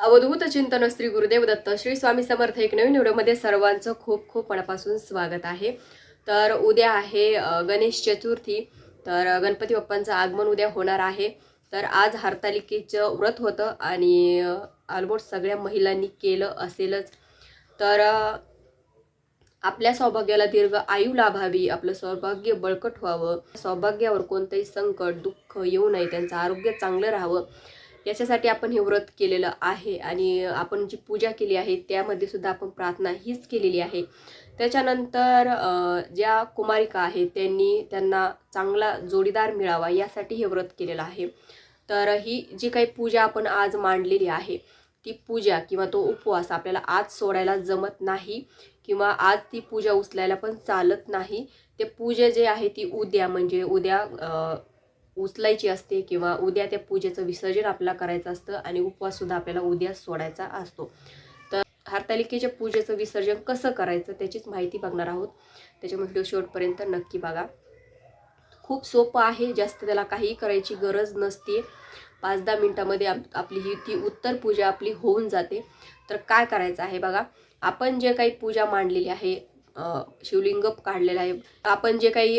अवधूत चिंतन श्री गुरुदेव दत्त श्री स्वामी समर्थ एक नवीन व्हिडिओमध्ये सर्वांचं खूप खूप मनापासून स्वागत आहे. तर उद्या आहे गणेश चतुर्थी. तर गणपती बाप्पांचं आगमन उद्या होणार आहे. तर आज हरतालिकेचं व्रत होतं आणि ऑलमोस्ट सगळ्या महिलांनी केलं असेलच. तर आपल्या सौभाग्याला दीर्घ आयु लाभावी आपलं सौभाग्य बळकट व्हावं. सौभाग्यावर कोणतंही संकट दुःख येऊ नये त्यांचं आरोग्य चांगलं राहावं. याच्यासाठी आपण हे व्रत केलेलं आहे आणि आपण जी पूजा केली आहे त्यामध्ये सुद्धा आपण प्रार्थना हीच केलेली आहे. त्याच्यानंतर ज्या कुमारिका आहेत त्यांनी त्यांना चांगला जोडीदार मिळावा यासाठी हे व्रत केलेलं आहे. तर ही जी काही पूजा आपण आज मांडलेली आहे ती पूजा किंवा तो उपवास आपल्याला आज सोडायला जमत नाही किंवा आज ती पूजा उचलायला पण चालत नाही ते पूजा जे आहे ती उद्या म्हणजे उद्या उचलायची असते किंवा उद्या त्या पूजेचं विसर्जन आपल्याला करायचं असतं आणि उपवाससुद्धा आपल्याला उद्या सोडायचा असतो. तर हरतालिकेच्या पूजेचं विसर्जन कसं करायचं त्याचीच माहिती बघणार आहोत. त्याच्यामुळे व्हिडिओ शेवटपर्यंत नक्की बघा. खूप सोपं आहे जास्त त्याला काहीही करायची गरज नसते. पाच दहा मिनटामध्ये आप आपली ही ती उत्तर पूजा आपली होऊन जाते. तर काय करायचं आहे बघा. आपण जे काही पूजा मांडलेली आहे शिवलिंग काढलेलं आहे. आपण जे काही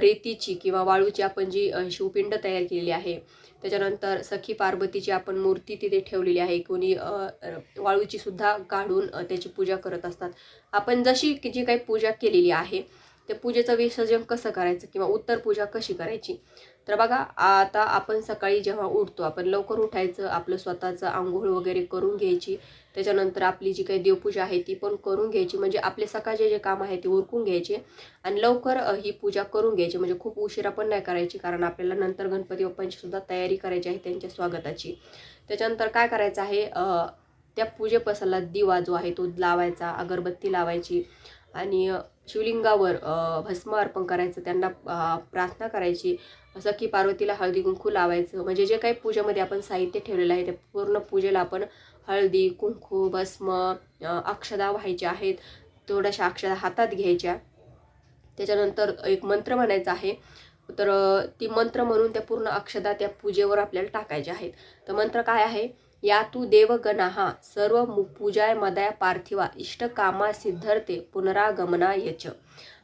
रेतीची किंवा वाळूची आपण जी शिवपिंड तयार केलेली आहे त्याच्यानंतर सखी पार्वतीची आपण मूर्ती तिथे ठेवलेली आहे. कोणी वाळूची सुद्धा काढून त्याची पूजा करत असतात. आपण जशी की जी काही पूजा केलेली आहे त्या पूजेचं विसर्जन कसं करायचं किंवा उत्तर पूजा कशी करायची? तर बघा आता आपण सकाळी जेव्हा उठतो आपण लवकर उठायचं आपलं स्वतःचं आंघोळ वगैरे करून घ्यायची. त्याच्यानंतर आपली जी काही देवपूजा आहे ती पण करून घ्यायची. म्हणजे आपले सकाळचे जे काम आहे ते उरकून घ्यायचे. आणि लवकर ही पूजा करून घ्यायची. म्हणजे खूप उशिरा पण नाही करायची कारण आपल्याला नंतर गणपती बाप्पांची सुद्धा तयारी करायची आहे त्यांच्या स्वागताची. त्याच्यानंतर काय करायचं आहे त्या पूजेपसाला दिवा जो आहे तो लावायचा अगरबत्ती लावायची. आणि शिवलिंगावर भस्म अर्पण करायचं त्यांना प्रार्थना करायची. सखी पार्वतीला हळदी कुंकू लावायचं. म्हणजे जे काही पूजेमध्ये आपण साहित्य ठेवलेलं आहे त्या पूर्ण पूजेला आपण हळदी कुंकू भस्म अक्षदा व्हायच्या आहेत. थोड्याशा अक्षदा हातात घ्यायच्या. त्याच्यानंतर एक मंत्र म्हणायचा आहे. तर ती मंत्र म्हणून त्या पूर्ण अक्षदा त्या पूजेवर आपल्याला टाकायच्या आहेत. तर मंत्र काय आहे? या तू देवगणाः सर्व मु- पूजाय मदाय पार्थिवा इष्टकामा सिद्धर्ते पुनरागमना यच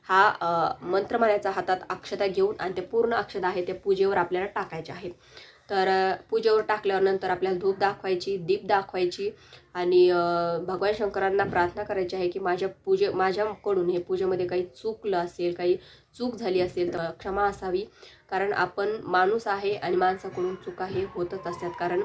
हा अ, मंत्र म्हणायचा हातात अक्षता घेऊन आणि ते पूर्ण अक्षता आहे त्या पूजेवर आपल्याला टाकायचे आहे तर पूजेवर टाकल्यानंतर आपल्याला धूप दाखवायची दीप दाखवायची आणि भगवान शंकरांना प्रार्थना करायची आहे की माझ्या पूजे माझ्याकडून हे पूजेमध्ये काही चुकलं असेल काही चूक झाली असेल तर क्षमा असावी. कारण आपण माणूस आहे आणि माणसाकडून चुका हे होतच असतात. कारण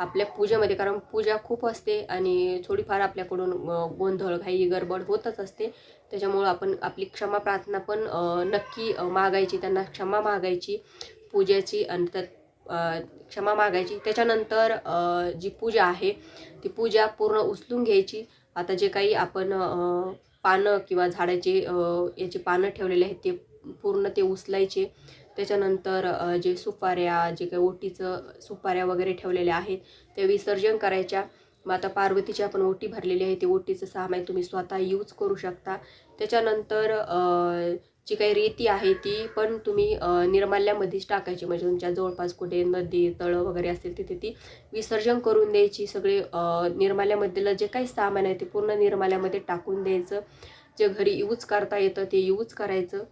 आपल्या पूजेमध्ये कारण पूजा खूप असते आणि थोडीफार आपल्याकडून गोंधळ घाई गडबड होतच असते. त्याच्यामुळं आपण आपली क्षमा प्रार्थना पण नक्की मागायची त्यांना क्षमा मागायची पूजेची आणि त्यात क्षमा मागायची. त्याच्यानंतर जी पूजा आहे ती पूजा पूर्ण उचलून घ्यायची. आता जे काही आपण पानं किंवा झाडाचे याची याचे पानं ठेवलेले आहेत ते पूर्ण ते उचलायचे. त्याच्यानंतर जे सुपाऱ्या जे काही ओटीचं सुपाऱ्या वगैरे ठेवलेल्या आहेत ते विसर्जन करायच्या. माता पार्वतीची आपण ओटी भरलेली आहे ते ओटीचं सामान तुम्ही स्वतः यूज करू शकता. त्याच्यानंतर जी काही रेती आहे ती पण तुम्ही निर्माल्यामध्येच टाकायची. म्हणजे तुमच्या जवळपास कुठे नदी तळं वगैरे असेल तिथे ती विसर्जन करून द्यायची. सगळे निर्माल्यामधलं जे काही सामान आहे ते पूर्ण निर्माल्यामध्ये टाकून द्यायचं. जे घरी यूज करता येतं ते यूज करायचं.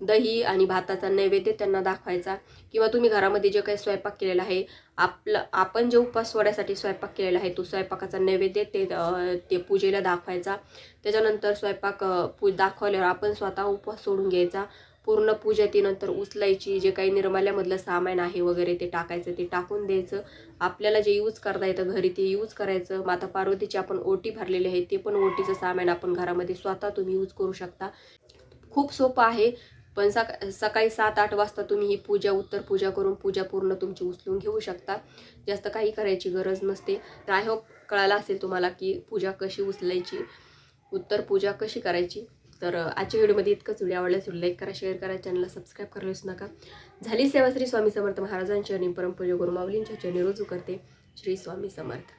दही आणि भाताचा नैवेद्य त्यांना दाखवायचा. किंवा तुम्ही घरामध्ये जे काही स्वयंपाक केलेला आहे आपलं आपण जे उपवास सोडायसाठी स्वयंपाक केलेला आहे तो स्वयंपाकाचा नैवेद्य ते ते पूजेला दाखवायचा. त्याच्यानंतर स्वयंपाक पू दाखवल्यावर आपण स्वतः उपवास सोडून घ्यायचा. पूर्ण पूजा ती नंतर उचलायची जे काही निर्माल्यामधलं सामान आहे वगैरे ते टाकायचं ते टाकून द्यायचं. आपल्याला जे यूज करता येतं घरी ते यूज करायचं. माता पार्वतीची आपण ओटी भरलेली आहे ते पण ओटीचं सामान आपण घरामध्ये स्वतः तुम्ही यूज करू शकता. खूप सोपं आहे. पण सका सकाळी सात आठ वाजता तुम्ही ही पूजा उत्तर पूजा करून पूजा पूर्ण तुमची उचलून घेऊ शकता. जास्त काही करायची गरज नसते. तर आय होप कळालं असेल तुम्हाला की पूजा कशी उचलायची उत्तर पूजा कशी करायची. तर आजच्या व्हिडिओमध्ये इतकंच. व्हिडिओ आवडल्यास व्हिडिओ लाईक करा शेअर करा चॅनलला सबस्क्राईब करायला विसरू नका. झाली सेवा श्री स्वामी समर्थ महाराजांच्या आणि परमपूज्य गुरुमावलींच्या चरणी रुजू करते श्री स्वामी समर्थ.